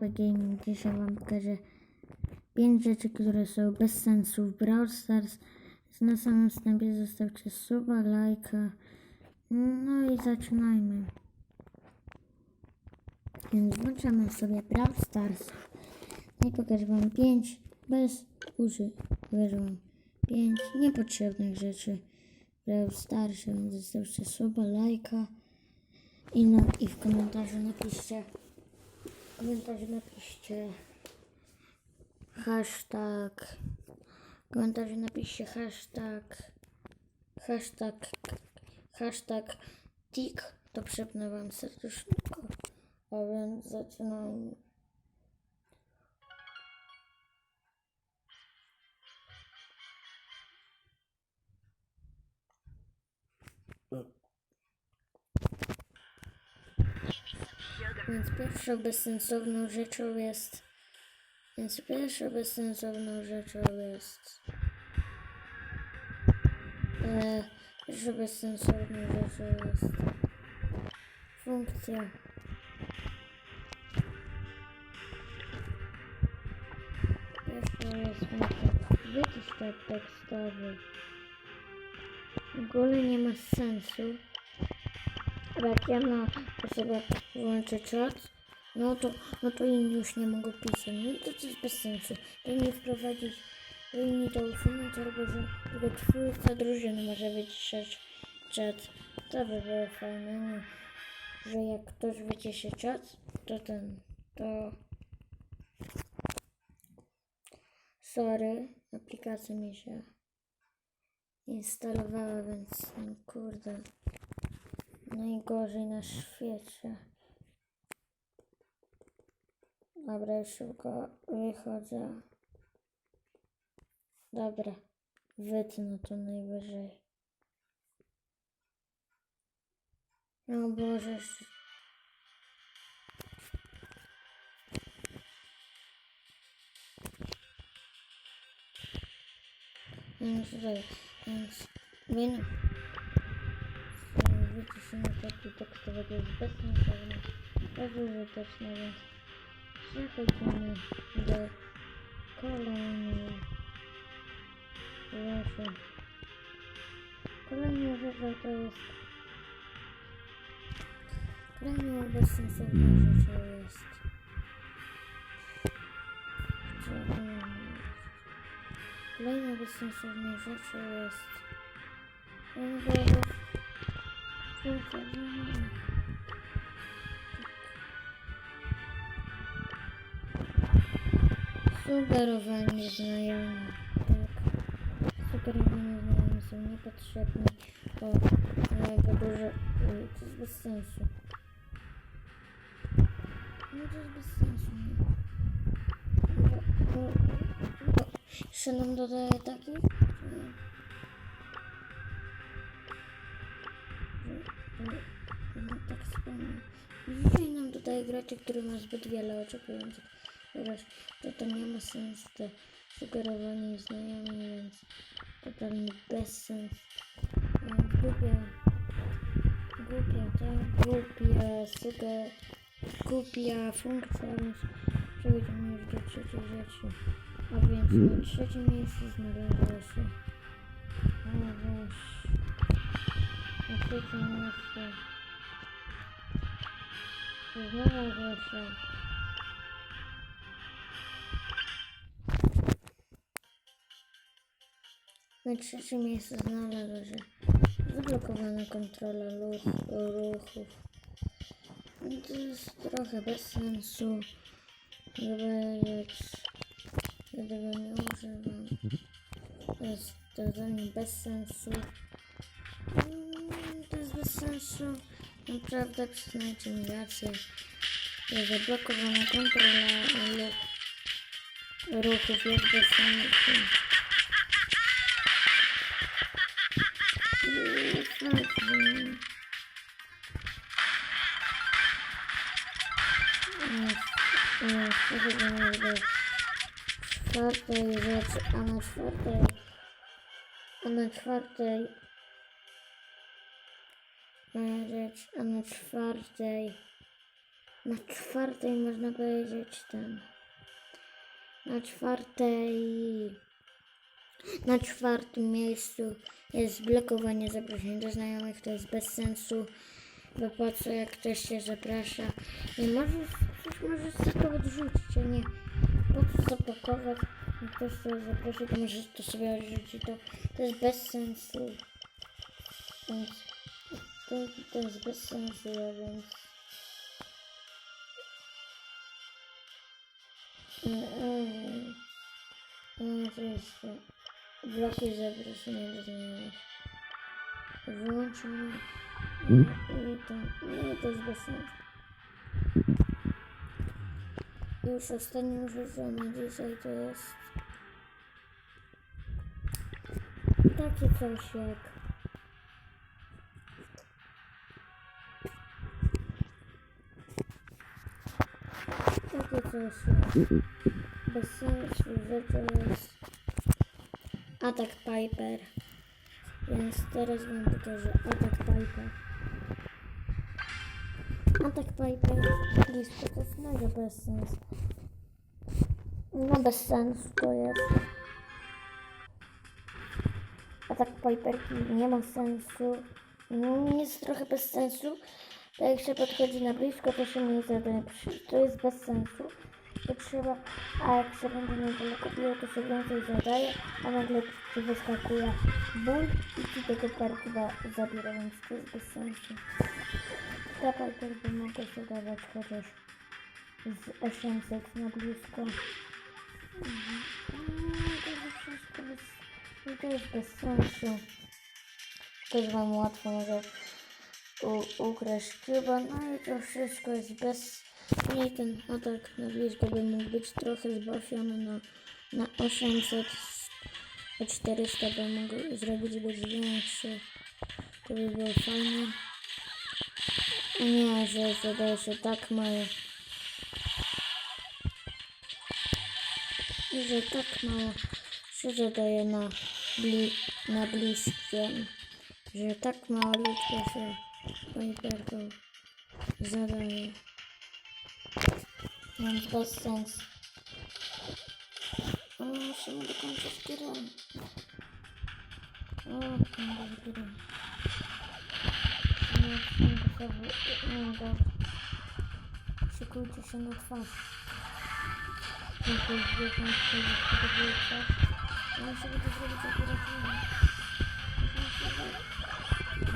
Raby Gaming. Dzisiaj Wam pokażę 5 rzeczy, które są bez sensu w Brawl Stars. Na samym wstępie zostawcie suba, lajka. No i zaczynajmy. Więc włączamy sobie Brawl Stars. I pokażę Wam 5 bez uży. Pokażę Wam 5 niepotrzebnych rzeczy w Brawl Starsie. Więc zostawcie suba, lajka. I, no, I w komentarzu napiszcie w komentarzu napiszcie hashtag w komentarzu napiszcie hashtag hashtag hashtag tik to przepnę wam serduszko. A więc zaczynajmy Więc pierwszą bezsensowną rzeczą jest. Więc pierwszą bezsensowną rzeczą jest. E, pierwszą bezsensowną rzeczą jest. Funkcja. Pierwsza jest funkcja. Wycisz tekstowy. W ogóle nie ma sensu. Jak ja na sobie włączę czat, no to, no to inni już nie mogą pisać. No to jest bez sensu. Powinni wprowadzić, powinni to usunąć, albo że tylko twórca drużyny może wyciszać czat. To by było fajne, nie? Że jak ktoś wyciszy czat, to ten, to... Sorry, aplikacja mi się instalowała, więc no kurde. Najgorzej na świecie. Dobra, już szybko wychodzę. Dobra, wytnę to najwyżej. No Boże. Więc tutaj, więc menu wyciszenie tekstu tekstowego jest bezsensowne, bezużyteczne, więc przechodzimy do kolejnej rzeczy. Kolejna rzecz to jest kolejną bezsensowną rzeczą jest co to jest? Kolejną bezsensowną rzeczą jest Funkcja, nie. Sugerowanie znajomych. Tak. Sugerowanie znajomych są niepotrzebni, bo mają za dużo. y, To jest bez sensu. No to jest bez sensu. nie? Bo, bo, bo jeszcze nam dodaje taki. No tak wspomnę. Dzisiaj nam dodaje graczy, który ma zbyt wiele oczekujących. Chociaż to tam nie ma sensu te sugerowanie znajomi, więc totalny bezsens. No, Głupia. Głupia, tak? Głupia, suger... Głupia funkcja, więc przechodzimy już do trzeciej rzeczy. A więc na trzecim miejscu znalazła się... O weź. Na trzecim miejscu znalazła się... Na trzecim miejscu znalazła się zablokowana kontrola ruchów. No To jest trochę bez sensu. Ja tego nie używam. To jest. Mm, To bez sensu. Naprawdę przyznajcie mi rację. Jest zablokowana kontrola lu- ruchów jest sensu. Przechodzimy do czwartej rzeczy, a na czwartej, a na czwartej e, a na czwartej na czwartej można powiedzieć ten. Na czwartej. Na czwartym miejscu jest blokowanie zaproszeń do znajomych, to jest bez sensu. Bo po co jak ktoś się zaprasza i możesz, coś możesz to odrzucić, a nie po co zapakować, jak ktoś się zaprosi, to możesz to sobie odrzucić, to, to jest bez sensu. To, to jest bez sensu, a więc... Jest to. Blokuj zaproszenie do znajomych. Wyłączone. I to, nie, to jest bez sensu. Już ostatnią rzeczą na dzisiaj to jest takie coś jak takie coś bez sensu, to jest atak Piper. Więc teraz wam pokażę atak Piper. Atak Piper blisko to jest mega bez sensu. No bez sensu to jest. Atak Piperki nie ma sensu. Jest trochę bez sensu. Jak się podchodzi na blisko, to się nie zadaje. To jest bez sensu. To trzeba, a jak się będzie niedaleko biło, to się więcej zadaje, a nagle ci wyskakuje ból i ci tego parkuba zabiera, więc to jest bez sensu. Ta by mogła się dawać chociaż z 800 na blisko. Mhm. No, to wszystko bez, no to jest bez sensu. Też wam łatwo może ukraść chyba, no i to wszystko jest bez... Nie, ten atak na blisko by mógł być trochę zbawiony na, na 800, o 400 by mógł zrobić być większy. To by było fajne. Nie, że zadaje się tak mało. Że tak mało się zadaje na, bli, na bliskiem. Że tak mało ludzi się Piperką zadaje. Więc bez sensu. O, musimy dokończyć grę. O, kończyć grę. No, sobie, no, dobra. Szykujcie się na twarz. Dziękuję, że Państwo przygotowali twarz. Ja muszę to zrobić operatywnie.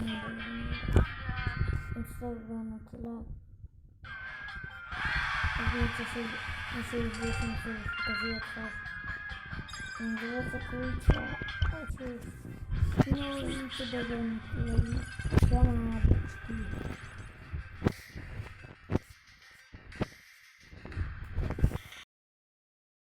Nie, dobra, nie. Więc to było na tyle. Wiecie, że muszę już wyjaśnić, że już pokazuję twarz. Więc zatakujcie. Oczywiście.